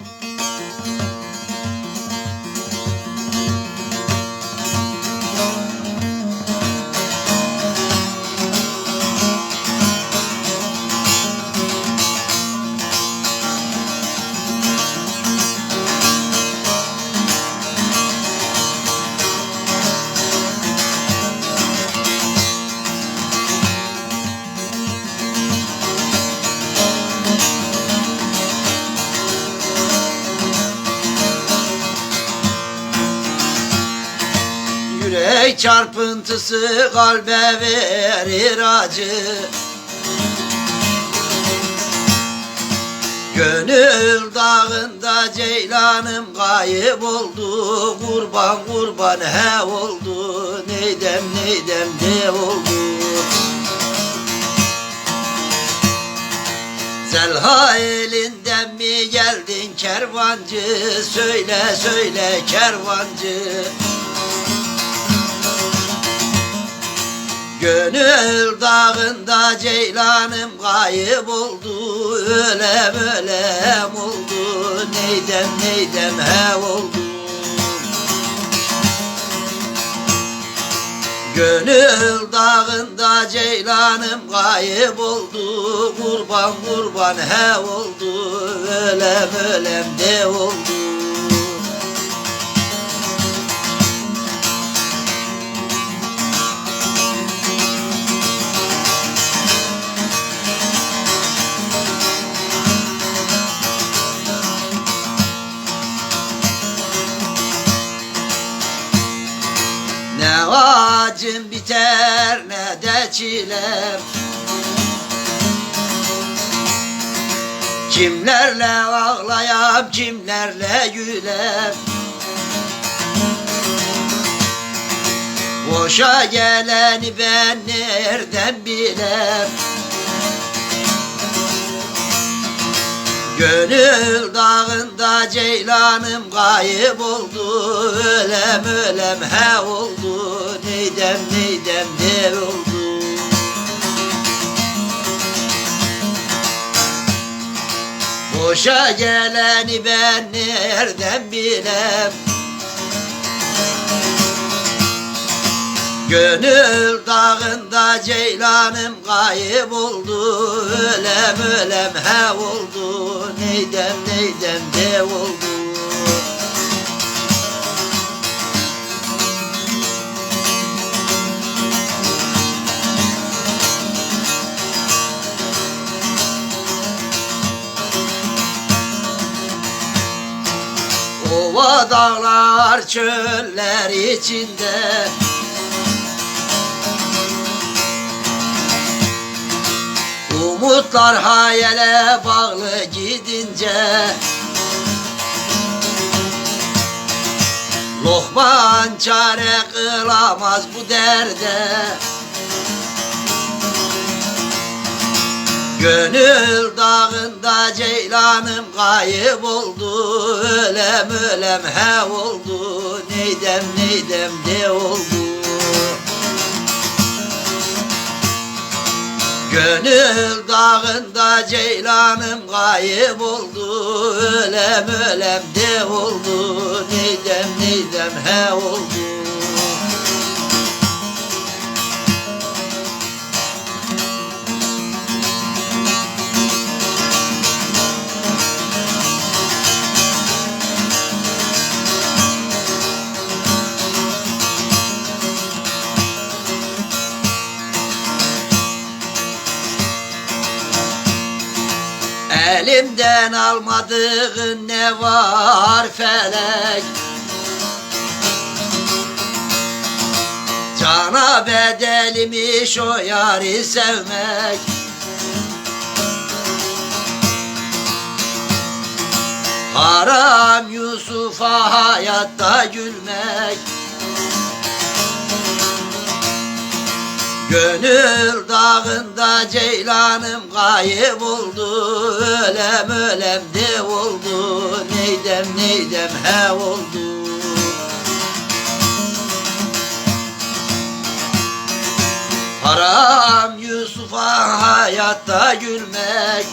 Música Yürek çarpıntısı kalbe verir acı. Gönül dağında ceylanım kayıp oldu. Kurban kurban he oldu. Neydem neydem de oldu? Zelha elinden mi geldin kervancı? Söyle söyle kervancı Gönül dağında ceylanım kayıp oldu Ölem ölem oldu Neydem neydem he oldu. Gönül dağında ceylanım kayıp oldu Kurban kurban he oldu Ölem ölem de oldu acım biter ne de çilem. Kimlerle ağlayam kimlerle gülem. Boşa geleni ben nereden bilem Gönül dağında ceylanım kayıp oldu Ölem ölem he oldu Neydem neydem ne oldu? Boşa geleni ben nereden bilem Gönül dağında ceylanım kayıp oldu Ölem ölem he oldu Neydem neydem de oldu. Ova dağlar çöller içinde Umutlar hayale bağlı gidince. Lokman çare kılamaz bu derde. Gönül dağında ceylanım kayıp oldu Ölem ölem he oldu. Neydem neydem de oldu Gönül dağında ceylanım kayıp oldu Ölem ölem de oldu Neydem neydem he oldu Elimden almadığın ne var felek? Cana bedelmiş o yari sevmek. Haram Yusuf'a hayatta gülmek Gönül dağında ceylanım kayıp oldu Ölem ölem de oldu Neydem neydem he oldu. Haram Yusuf'a hayatta gülmek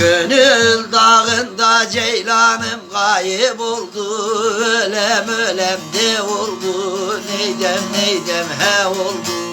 Gönül dağında ceylanım kayboldu Ölem ölem de oldu. Neydem neydem he oldu